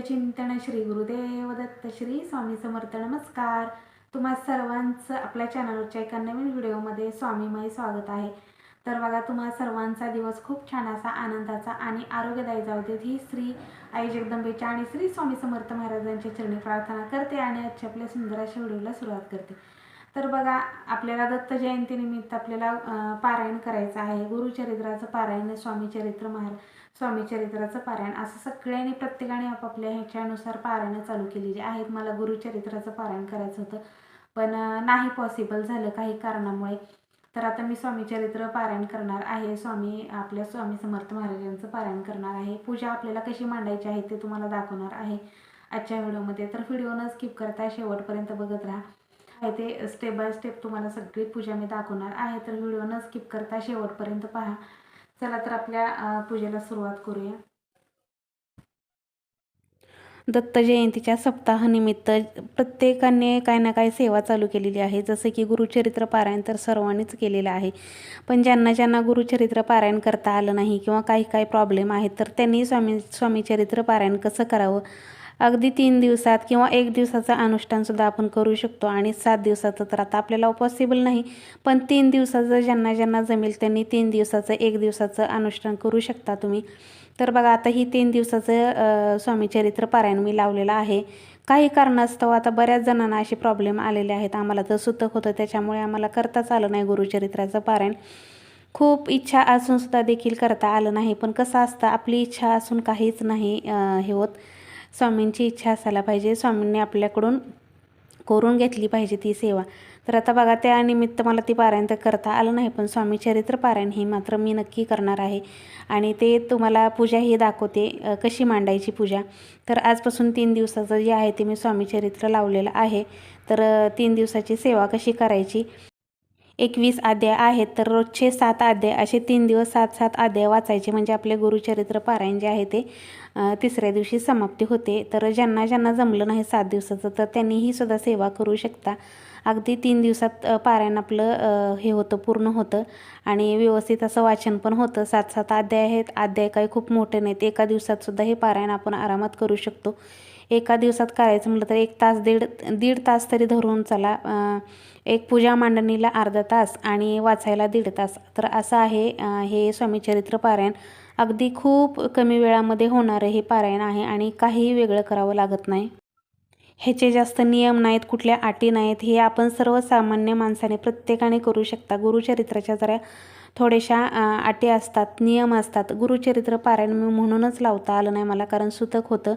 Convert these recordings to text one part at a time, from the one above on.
चिंतन श्री गुरुदेव दत्त श्री स्वामी समर्थ नमस्कार. तुम्हा सर्वांचं आपल्या चॅनलच्या एका नवीन व्हिडिओमध्ये स्वामीमय स्वागत आहे. तर बघा तुम्हा सर्वांचा दिवस खूप छान असा आनंदाचा आणि आरोग्यदायी जाऊ देत ही श्री आई जगदंबेच्या आणि श्री स्वामी समर्थ महाराजांच्या चरणी प्रार्थना करते आणि आजच्या आपल्या सुंदर अशा व्हिडिओला सुरुवात करते. तर बघा आपल्याला दत्त जयंतीनिमित्त आपल्याला पारायण करायचं आहे. गुरुचरित्राचं पारायण स्वामी चरित्र महार स्वामी चरित्राचं पारायण. असं सगळ्यांनी प्रत्येकाने आपापल्या ह्याच्यानुसार पारायणं चालू केलेली आहेत. मला गुरुचरित्राचं पारायण करायचं होतं. पण नाही पॉसिबल झालं काही कारणामुळे. तर आता मी स्वामी चरित्र पारायण करणार आहे. स्वामी आपल्या स्वामी समर्थ महाराजांचं पारायण करणार आहे. पूजा आपल्याला कशी मांडायची आहे ते तुम्हाला दाखवणार आहे आजच्या व्हिडिओमध्ये. तर व्हिडिओ न स्किप करता शेवटपर्यंत बघत राहा. आहे ते स्टेप बाय स्टेप तुम्हाला सगळी पूजा मी दाखवणार आहे. तर व्हिडिओ न स्किप करता शेवटपर्यंत पहा. चला तर आपल्या पूजेला सुरुवात करूया. दत्त जयंतीच्या सप्ताहानिमित्त प्रत्येकाने काही ना काही सेवा चालू केलेली आहे. जसं की गुरुचरित्र पारायण तर सर्वांनीच केलेलं आहे. पण ज्यांना ज्यांना गुरुचरित्र पारायण करता आलं नाही किंवा काही काही प्रॉब्लेम आहेत तर त्यांनी स्वामी स्वामीचरित्र पारायण कसं करावं? अगदी तीन दिवसात किंवा एक दिवसाचं अनुष्ठानसुद्धा आपण करू शकतो आणि सात दिवसाचं तर आता आपल्याला पॉसिबल नाही. पण तीन दिवसाचं ज्यांना ज्यांना जमेल त्यांनी तीन दिवसाचं एक दिवसाचं अनुष्ठान करू शकता तुम्ही. तर बघा आता ही तीन दिवसाचं स्वामीचरित्र पारायण मी लावलेलं आहे. काही कारणास्तव आता बऱ्याच जणांना असे प्रॉब्लेम आलेले आहेत. आम्हाला तर सुतक होतं त्याच्यामुळे आम्हाला करताच आलं नाही गुरुचरित्राचं पारायण. खूप इच्छा असूनसुद्धा देखील करता आलं नाही. पण कसं असतं आपली इच्छा असून काहीच नाही हे होत. स्वामींची इच्छा असायला पाहिजे. स्वामींनी आपल्याकडून करून घेतली पाहिजे ती सेवा. तर आता बघा त्यानिमित्त मला ती पारायण तर करता आलं नाही पण स्वामी चरित्र पारायण ही मात्र मी नक्की करणार आहे. आणि ते तुम्हाला पूजा ही दाखवते कशी मांडायची पूजा. तर आजपासून तीन दिवसाचं जे आहे ते मी स्वामी चरित्र लावलेलं आहे. तर तीन दिवसाची सेवा कशी करायची? एकवीस अध्याय आहेत तर रोजचे सात अध्याय असे तीन दिवस सात सात अध्याय वाचायचे. म्हणजे आपले गुरुचरित्र पारायण जे आहे ते तिसऱ्या दिवशी समाप्ती होते. तर ज्यांना ज्यांना जमलं नाही सात दिवसाचं तर त्यांनीही सुद्धा सेवा करू शकता. अगदी तीन दिवसात पारायण आपलं हे होतं पूर्ण होतं. आणि व्यवस्थित असं वाचन पण होतं. सात सात अध्याय आहेत. अध्याय काही खूप मोठे नाहीत. एका दिवसात सुद्धा हे पारायण आपण आरामात करू शकतो. एका दिवसात करायचं म्हटलं तर एक तास दीड दीड तास तरी धरून चला. एक पूजा मांडणीला अर्धा तास आणि वाचायला दीड तास. तर असं आहे हे हे स्वामीचरित्र पारायण. अगदी खूप कमी वेळामध्ये होणारं हे पारायण आहे आणि काहीही वेगळं करावं लागत नाही. ह्याचे जास्त नियम नाहीत कुठल्या अटी नाहीत हे आपण सर्वसामान्य माणसाने प्रत्येकाने करू शकता. गुरुचरित्राच्या जरा थोड्याशा अटी असतात नियम असतात. गुरुचरित्र पारायण मी म्हणूनच लावता आलं नाही मला कारण सुतक होतं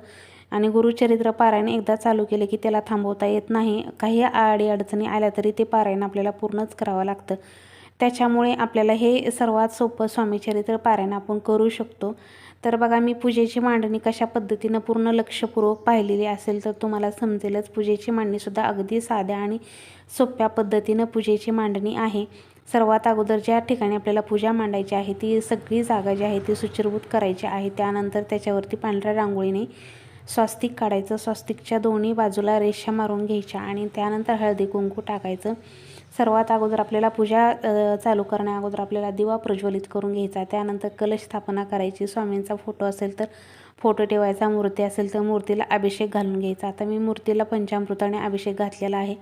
आणि गुरुचरित्र पारायण एकदा चालू केले की त्याला थांबवता येत नाही. काही आडी अडचणी आल्या तरी ते पारायण आपल्याला पूर्णच करावं लागतं. त्याच्यामुळे आपल्याला हे सर्वात सोपं स्वामीचरित्र पारायण आपण करू शकतो. तर बघा मी पूजेची मांडणी कशा पद्धतीनं पूर्ण लक्षपूर्वक पाहिलेली असेल तर तुम्हाला समजेलच. पूजेची मांडणीसुद्धा अगदी साध्या आणि सोप्या पद्धतीनं पूजेची मांडणी आहे. सर्वात अगोदर ज्या ठिकाणी आपल्याला पूजा मांडायची आहे ती सगळी जागा जी आहे ती सुचिरभूत करायची आहे. त्यानंतर त्याच्यावरती पांढऱ्या रांगोळीने स्वास्तिक काढायचं स्वास्तिकच्या दोन्ही बाजूला रेषा मारून घ्यायच्या आणि त्यानंतर हळदी कुंकू टाकायचं. सर्वात अगोदर आपल्याला पूजा चालू करण्या अगोदर आपल्याला दिवा प्रज्वलित करून घ्यायचा. त्यानंतर कलश स्थापना करायची. स्वामींचा फोटो असेल तर फोटो ठेवायचा. मूर्ती असेल तर मूर्तीला अभिषेक घालून घ्यायचा. आता मी मूर्तीला पंचामृताने अभिषेक घातलेला आहे.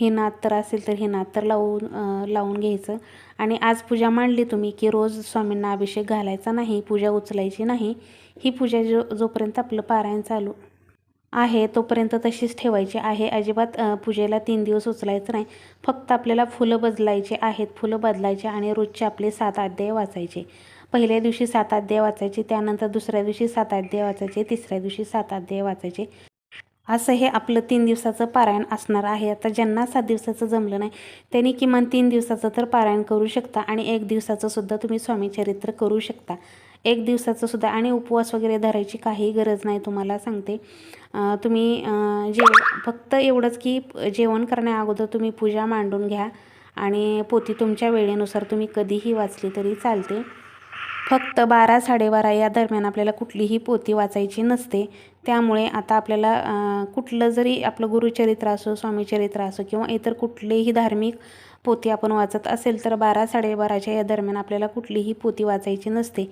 हे नातर तर असेल तर हे नातर तर लावून लावून घ्यायचं. आणि आज पूजा मांडली तुम्ही की रोज स्वामींना अभिषेक घालायचा नाही पूजा उचलायची नाही. ही पूजा जो जोपर्यंत आपलं पारायण चालू आहे तोपर्यंत तशीच ठेवायची आहे. अजिबात पूजेला तीन दिवस उचलायचं नाही. फक्त आपल्याला फुलं बदलायचे आहेत. फुलं बदलायचे आणि रोजचे आपले सात अध्याय वाचायचे. पहिल्या दिवशी सात अध्याय वाचायचे त्यानंतर दुसऱ्या दिवशी सात अध्याय वाचायचे तिसऱ्या दिवशी सात अध्याय वाचायचे. असं हे आपलं तीन दिवसाचं पारायण असणार आहे. आता ज्यांना सात दिवसाचं जमलं नाही त्यांनी किमान तीन दिवसाचं तर पारायण करू शकता आणि एक दिवसाचं सुद्धा तुम्ही स्वामीचरित्र करू शकता. एक दिवसाचं सुद्धा आणि उपवास वगैरे धरायची काही गरज नाही तुम्हाला सांगते. तुम्ही जे फक्त एवढंच की जेवण करण्या अगोदर तुम्ही पूजा मांडून घ्या आणि पोथी तुमच्या वेळेनुसार तुम्ही कधीही वाचली तरी चालते. फक्त बारा साडेबारा या दरम्यान आपल्याला कुठलीही पोथी वाचायची नसते. त्यामुळे आता आपल्याला कुठलं जरी आपलं गुरुचरित्र असो स्वामीचरित्र असो किंवा इतर कुठलेही धार्मिक पोती आपण वाचत असेल तर बारा साडेबाराच्या या दरम्यान आपल्याला कुठलीही पोती वाचायची नसते.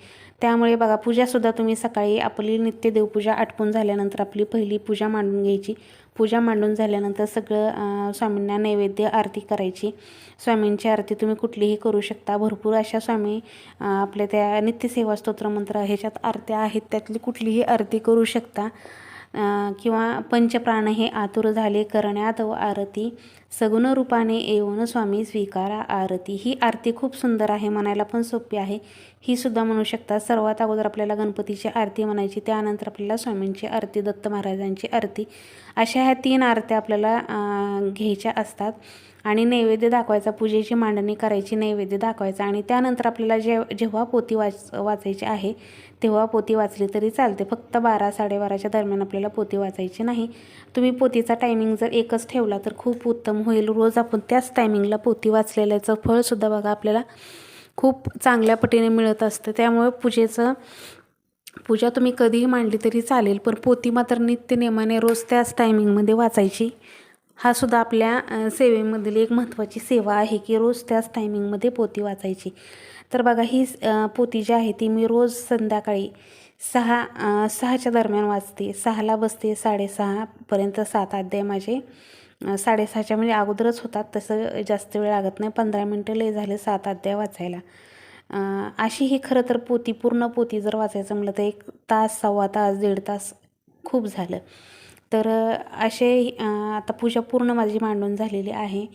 त्यामुळे बघा पूजासुद्धा तुम्ही सकाळी आपली नित्य देवपूजा आटपून झाल्यानंतर आपली पहिली पूजा मांडून घ्यायची. पूजा मांडून झाल्यानंतर सगळं स्वामींना नैवेद्य आरती करायची. स्वामींची आरती तुम्ही कुठलीही करू शकता. भरपूर अशा स्वामी आपल्या त्या नित्यसेवा स्तोत्रमंत्र ह्याच्यात आरत्या आहेत. त्यातली कुठलीही आरती करू शकता. किंवा पंचप्राण हे आतुर झाले करण्यात व आरती सगुण रूपाने येऊन स्वामी स्वीकारा. आरती ही आरती खूप सुंदर आहे म्हणायला पण सोपी आहे. ही सुद्धा म्हणू शकता सर्वात अगोदर आपल्याला गणपतीची आरती म्हणायची त्यानंतर आपल्याला स्वामींची आरती दत्त महाराजांची आरती. अशा ह्या तीन आरत्या आपल्याला घ्यायच्या असतात. आणि नैवेद्य दाखवायचा पूजेची मांडणी करायची नैवेद्य दाखवायचा आणि त्यानंतर आपल्याला जे जेव्हा पोती वाच वाचायची आहे तेव्हा पोती वाचली तरी चालते. फक्त बारा साडेबाराच्या दरम्यान आपल्याला पोती वाचायची नाही. तुम्ही पोतीचा टायमिंग जर एकच ठेवला तर खूप उत्तम होईल. रोज आपण त्याच टायमिंगला पोती वाचलेल्याचं फळसुद्धा बघा आपल्याला खूप चांगल्या पटीने मिळत असतं. त्यामुळे पूजेचं पूजा तुम्ही कधीही मांडली तरी चालेल पण पोती मात्र नित्य नेमाने रोज त्याच टायमिंगमध्ये वाचायची. हा सुद्धा आपल्या सेवेमधील एक महत्त्वाची सेवा आहे की रोज त्याच टायमिंगमध्ये पोती वाचायची. तर बघा ही पोती जी आहे ती मी रोज संध्याकाळी सहा सहाच्या दरम्यान वाचते. सहाला बसते साडेसहापर्यंत सात अध्याय माझे साडेसहाच्या म्हणजे अगोदरच होतात. तसं जास्त वेळ लागत नाही. पंधरा मिनटं लय झाले सात अध्याय वाचायला. अशी ही खरं तर पोती पूर्ण पोती जर वाचायचं म्हटलं तर एक तास सव्वा तास दीड तास खूप झालं. तर असे आता पूजा पूर्ण माझी मांडून झालेली आहे.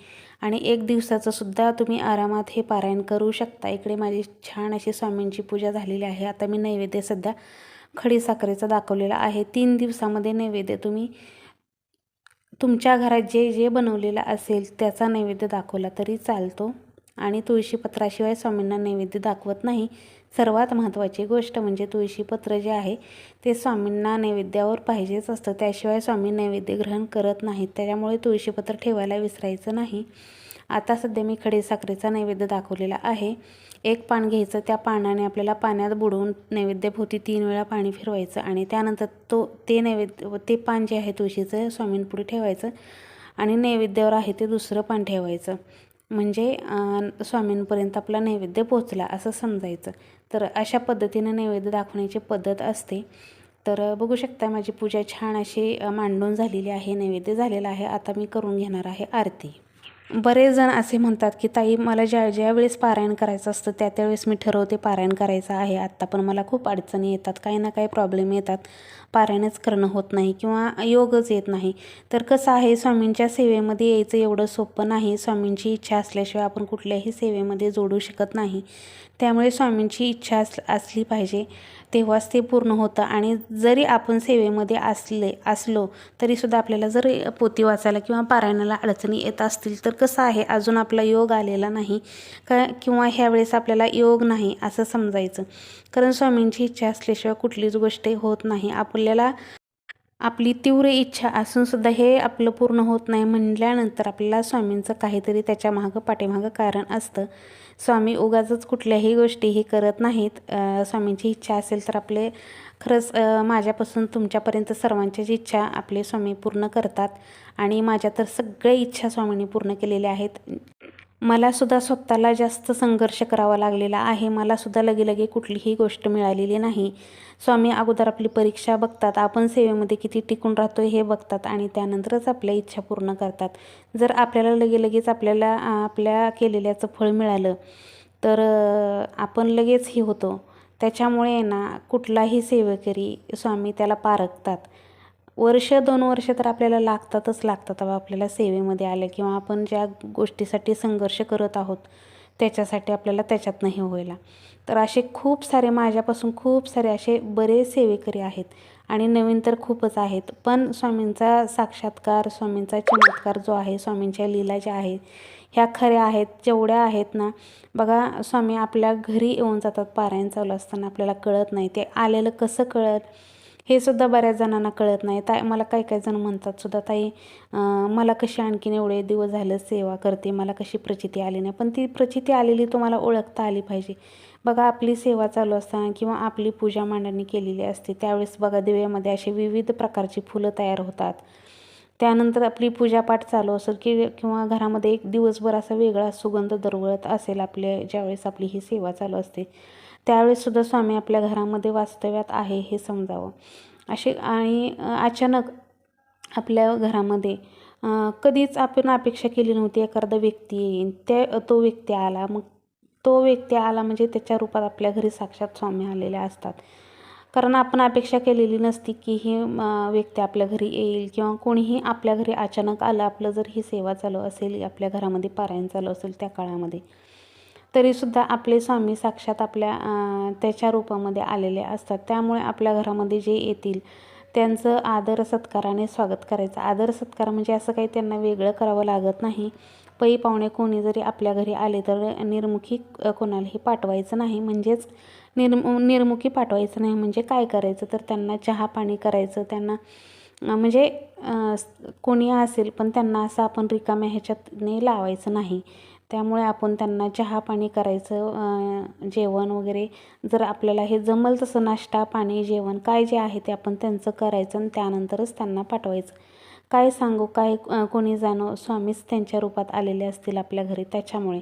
आणि एक दिवसाचं सुद्धा तुम्ही आरामात हे पारायण करू शकता. इकडे माझी छान अशी स्वामींची पूजा झालेली आहे. आता मी नैवेद्य सध्या खडी साखरेचा दाखवलेला आहे. तीन दिवसामध्ये नैवेद्य तुम्ही तुमच्या घरात जे जे बनवलेलं असेल त्याचा नैवेद्य दाखवला तरी चालतो. आणि तुळशीपत्राशिवाय स्वामींना नैवेद्य दाखवत नाही. सर्वात महत्त्वाची गोष्ट म्हणजे तुळशीपत्र जे आहे ते स्वामींना नैवेद्यावर पाहिजेच असतं. त्याशिवाय स्वामी नैवेद्य ग्रहण करत नाहीत. त्याच्यामुळे तुळशीपत्र ठेवायला विसरायचं नाही. आता सध्या मी खडीसाखरेचा नैवेद्य दाखवलेला आहे. एक पान घ्यायचं त्या पानाने आपल्याला पाण्यात बुडवून नैवेद्यभोवती तीन वेळा पाणी फिरवायचं आणि त्यानंतर तो ते नैवेद्य ते पान जे आहे तुळशीचं स्वामींपुढे ठेवायचं आणि नैवेद्यावर आहे ते दुसरं पान ठेवायचं. म्हणजे स्वामींपर्यंत आपला नैवेद्य पोचला असं समजायचं. तर अशा पद्धतीनं नैवेद्य दाखवण्याची पद्धत असते. तर बघू शकता माझी पूजा छान अशी मांडून झालेली आहे नैवेद्य झालेला आहे. आता मी करून घेणार आहे आरती. बरेच जण असे म्हणतात की ताई मला ज्या ज्या वेळेस पारायण करायचं असतं त्या त्यावेळेस मी ठरवते पारायण करायचं आहे. आत्ता पण मला खूप अडचणी येतात काही ना काही प्रॉब्लेम येतात. पारायणच करणं होत नाही किंवा योगच येत नाही. तर कसं आहे स्वामींच्या सेवेमध्ये यायचं एवढं सोपं नाही. स्वामींची इच्छा असल्याशिवाय आपण कुठल्याही सेवेमध्ये जोडू शकत नाही. त्यामुळे स्वामींची इच्छा अस असली पाहिजे. तेव्हाच ते पूर्ण होतं आणि जरी आपण सेवेमध्ये असले असलो तरीसुद्धा आपल्याला जर पोती वाचायला किंवा पारायणाला अडचणी येत असतील तर कसं आहे? अजून आपला योग आलेला नाही. का किंवा ह्यावेळेस आपल्याला योग नाही असं समजायचं. कारण स्वामींची इच्छा असल्याशिवाय कुठलीच गोष्ट होत नाही. आपल्याला आपली तीव्र इच्छा असूनसुद्धा हे आपलं पूर्ण होत नाही म्हणल्यानंतर आपल्याला स्वामींचं काहीतरी त्याच्या मागं पाठीमागं कारण असतं. स्वामी उगाचच कुठल्याही गोष्टी हे करत नाहीत. स्वामींची इच्छा असेल तर आपले खरंच माझ्यापासून तुमच्यापर्यंत सर्वांच्याच इच्छा आपले स्वामी पूर्ण करतात. आणि माझ्या तर सगळ्या इच्छा स्वामींनी पूर्ण केलेल्या आहेत. मलासुद्धा स्वतःला जास्त संघर्ष करावा लागलेला आहे. मलासुद्धा लगे लगे कुठलीही गोष्ट मिळालेली नाही. स्वामी अगोदर आपली परीक्षा बघतात. आपण सेवेमध्ये किती टिकून राहतो हे बघतात आणि त्यानंतरच आपल्या इच्छा पूर्ण करतात. जर आपल्याला लगे लगेच आपल्याला आपल्या केलेल्याचं फळ मिळालं तर आपण लगेच हे होतो. त्याच्यामुळे ना कुठलाही सेवेकरी स्वामी त्याला पारखतात. वर्ष दोन वर्ष तर आपल्याला लागतातच लागतात बाबा आपल्याला सेवेमध्ये आलं किंवा आपण ज्या गोष्टीसाठी संघर्ष करत आहोत त्याच्यासाठी आपल्याला त्याच्यातनं हे व्हायला. तर असे खूप सारे माझ्यापासून खूप सारे असे बरेच सेवेकरी आहेत आणि नवीन तर खूपच आहेत. पण स्वामींचा साक्षात्कार स्वामींचा चमत्कार जो आहे स्वामींच्या लीला ज्या आहेत ह्या खऱ्या आहेत जेवढ्या आहेत ना बघा स्वामी आपल्या घरी येऊन जातात पारायण चालू असताना आपल्याला कळत नाही. ते आलेलं कसं कळत? हे सुद्धा बऱ्याच जणांना कळत नाही. ताई मला काही काही जण म्हणतात सुद्धा ताई मला कशी आणखीन एवढे दिवस झालं सेवा करते मला कशी प्रचिती आली नाही. पण ती प्रचिती आलेली तुम्हाला ओळखता आली पाहिजे. बघा आपली सेवा चालू असताना किंवा आपली पूजा मांडणी केलेली असते त्यावेळेस बघा दिव्यामध्ये असे विविध प्रकारची फुलं तयार होतात. त्यानंतर आपली पूजापाठ चालू असेल की किंवा घरामध्ये एक दिवसभर असा वेगळा सुगंध दरवळत असेल आपल्या ज्यावेळेस आपली ही सेवा चालू असते. त्यावेळेससुद्धा स्वामी आपल्या घरामध्ये वास्तव्यात आहे हे समजावं. असे आणि अचानक आपल्या घरामध्ये कधीच आपण अपेक्षा केली नव्हती एखादा व्यक्ती येईन. ते तो व्यक्ती आला. मग तो व्यक्ती आला म्हणजे त्याच्या रूपात आपल्या घरी साक्षात स्वामी आलेले असतात. कारण आपण अपेक्षा केलेली नसती की ही व्यक्ती आपल्या घरी येईल किंवा कोणीही आपल्या घरी अचानक आलं. आपलं जर ही सेवा चालू असेल आपल्या घरामध्ये पारायण चालू असेल त्या काळामध्ये. तरीसुद्धा आपले स्वामी साक्षात आपल्या त्याच्या रूपामध्ये आलेले असतात. त्यामुळे आपल्या घरामध्ये जे येतील त्यांचं आदर सत्काराने स्वागत करायचं. आदर सत्कार म्हणजे असं काही त्यांना वेगळं करावं लागत नाही. पै पाहुणे कोणी जरी आपल्या घरी आले तर निर्मुखी कोणालाही पाठवायचं नाही. म्हणजेच निर्मु निर्मुखी पाठवायचं नाही. म्हणजे काय करायचं? तर त्यांना चहा पाणी करायचं. त्यांना म्हणजे कोणी असेल पण त्यांना असं आपण रिकाम्या ह्याच्यातने लावायचं नाही. त्यामुळे आपण त्यांना चहा पाणी करायचं जेवण वगैरे. जर आपल्याला हे जमल तसं नाश्ता पाणी जेवण काय जे आहे ते आपण त्यांचं करायचं आणि त्यानंतरच त्यांना पाठवायचं. काय सांगू काय कोणी जाणो स्वामीच त्यांच्या रूपात आलेले असतील आपल्या घरी त्याच्यामुळे.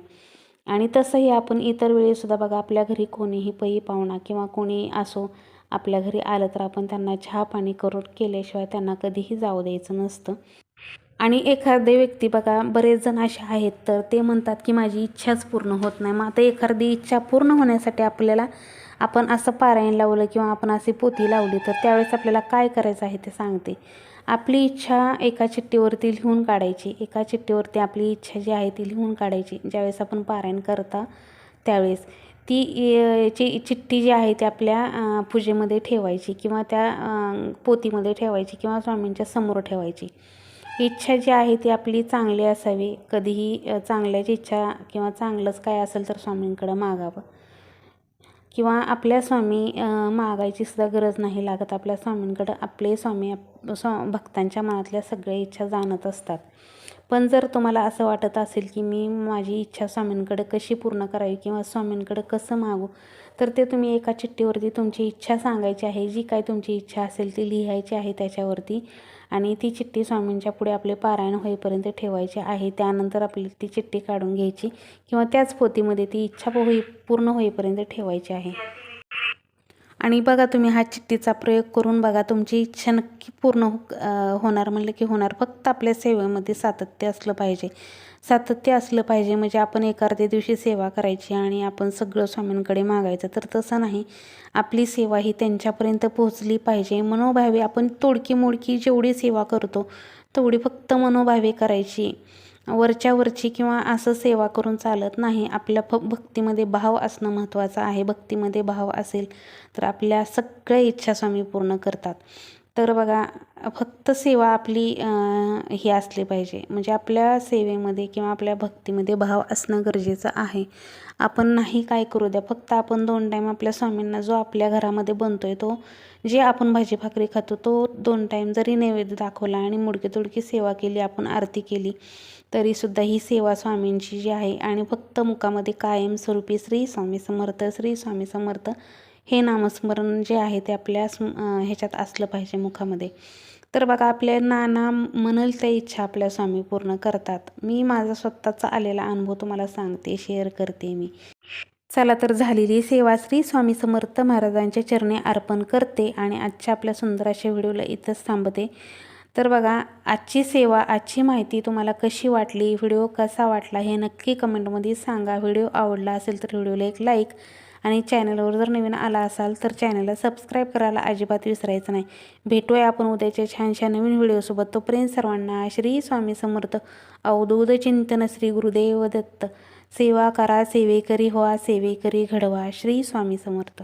आणि तसंही आपण इतर वेळीसुद्धा बघा आपल्या घरी कोणीही पै पाहुणा किंवा कोणी असो आपल्या घरी आलं तर आपण त्यांना चहा पाणी करून केल्याशिवाय त्यांना कधीही जाऊ द्यायचं नसतं. आणि एखादे व्यक्ती बघा बरेच जण असे आहेत तर ते म्हणतात की माझी इच्छाच पूर्ण होत नाही. मग आता एखादी इच्छा पूर्ण होण्यासाठी आपल्याला आपण असं पारायण लावलं किंवा आपण अशी पोती लावली तर त्यावेळेस आपल्याला काय करायचं आहे ते सांगते. आपली इच्छा एका चिठ्ठीवरती लिहून काढायची. एका चिठ्ठीवरती आपली इच्छा जी आहे ती लिहून काढायची. ज्यावेळेस आपण पारायण करता त्यावेळेस ती ची चिठ्ठी जी आहे ती आपल्या पूजेमध्ये ठेवायची किंवा त्या पोतीमध्ये ठेवायची किंवा स्वामींच्या समोर ठेवायची. इच्छा जी आहे ती आपली चांगली असावी. कधीही चांगल्याची इच्छा किंवा चांगलंच काय असेल तर स्वामींकडं मागावं. किंवा आपल्या स्वामी मागायची सुद्धा गरज नाही लागत. आपल्या स्वामींकडं आपले स्वामी स्वा भक्तांच्या मनातल्या सगळ्या इच्छा जाणत असतात. पण जर तुम्हाला असं वाटत असेल की मी माझी इच्छा स्वामींकडे कशी पूर्ण करावी किंवा स्वामींकडे कसं मागू तर ते तुम्ही एका चिठ्ठीवरती तुमची इच्छा सांगायची आहे. जी काय तुमची इच्छा असेल ती लिहायची आहे त्याच्यावरती आणि ती चिठ्ठी स्वामींच्या पुढे आपले पारायण होईपर्यंत ठेवायची आहे. त्यानंतर आपली ती चिठ्ठी काढून घ्यायची किंवा त्याच पोतीमध्ये ती इच्छा होई पूर्ण होईपर्यंत ठेवायची आहे. आणि बघा तुम्ही हा चिठ्ठीचा प्रयोग करून बघा तुमची इच्छा नक्की पूर्ण होणार म्हणलं की होणार. फक्त आपल्या सेवेमध्ये सातत्य असलं पाहिजे. सातत्य असलं पाहिजे. म्हणजे आपण एखाद्या दिवशी सेवा करायची आणि आपण सगळं स्वामींकडे मागायचं तर तसं नाही. आपली सेवा ही त्यांच्यापर्यंत पोहोचली पाहिजे. मनोभावे आपण तोडकी मोडकी जेवढी सेवा करतो तेवढी फक्त मनोभावे करायची. वरच्या वरची किंवा असं सेवा करून चालत नाही. आपल्या फ भक्तीमध्ये भाव असणं महत्त्वाचं आहे. भक्तीमध्ये भाव असेल तर आपल्या सगळ्या इच्छा स्वामी पूर्ण करतात. तर बघा फक्त सेवा आपली ही असली पाहिजे. म्हणजे आपल्या सेवेमध्ये किंवा आपल्या भक्तीमध्ये भाव असणं गरजेचं आहे. आपण नाही काय करू द्या. फक्त आपण दोन टाईम आपल्या स्वामींना जो आपल्या घरामध्ये बनतो आहे तो जे आपण भाजी भाकरी खातो तो दोन टाईम जरी नैवेद्य दाखवला आणि मुडकी तुडकी सेवा केली आपण आरती केली तरीसुद्धा ही सेवा स्वामींची जी आहे आणि फक्त मुखामध्ये कायमस्वरूपी श्री स्वामी समर्थ श्री स्वामी समर्थ हे नामस्मरण जे आहे ते आपल्या ह्याच्यात असलं पाहिजे मुखामध्ये. तर बघा आपल्या नाना म्हणल त्या इच्छा आपल्या स्वामी पूर्ण करतात. मी माझा स्वतःचा आलेला अनुभव तुम्हाला सांगते शेअर करते मी. चला तर झालेली सेवा श्री स्वामी समर्थ महाराजांच्या चरणी अर्पण करते आणि आजच्या आपल्या सुंदर व्हिडिओला इथंच थांबते. तर बघा आजची सेवा आजची माहिती तुम्हाला कशी वाटली व्हिडिओ कसा वाटला हे नक्की कमेंटमध्ये सांगा. व्हिडिओ आवडला असेल तर व्हिडिओला एक लाईक आणि चॅनलवर जर नवीन आला असाल तर चॅनलला सबस्क्राईब करायला अजिबात विसरायचं नाही. भेटूया आपण उद्याच्या छानशा नवीन व्हिडिओसोबत. तोपर्यंत सर्वांना श्री स्वामी समर्थ. अवधूत चिंतन श्री गुरुदेव दत्त सेवा करा सेवेकरी होआ सेवेकरी घडवा. श्री स्वामी समर्थ.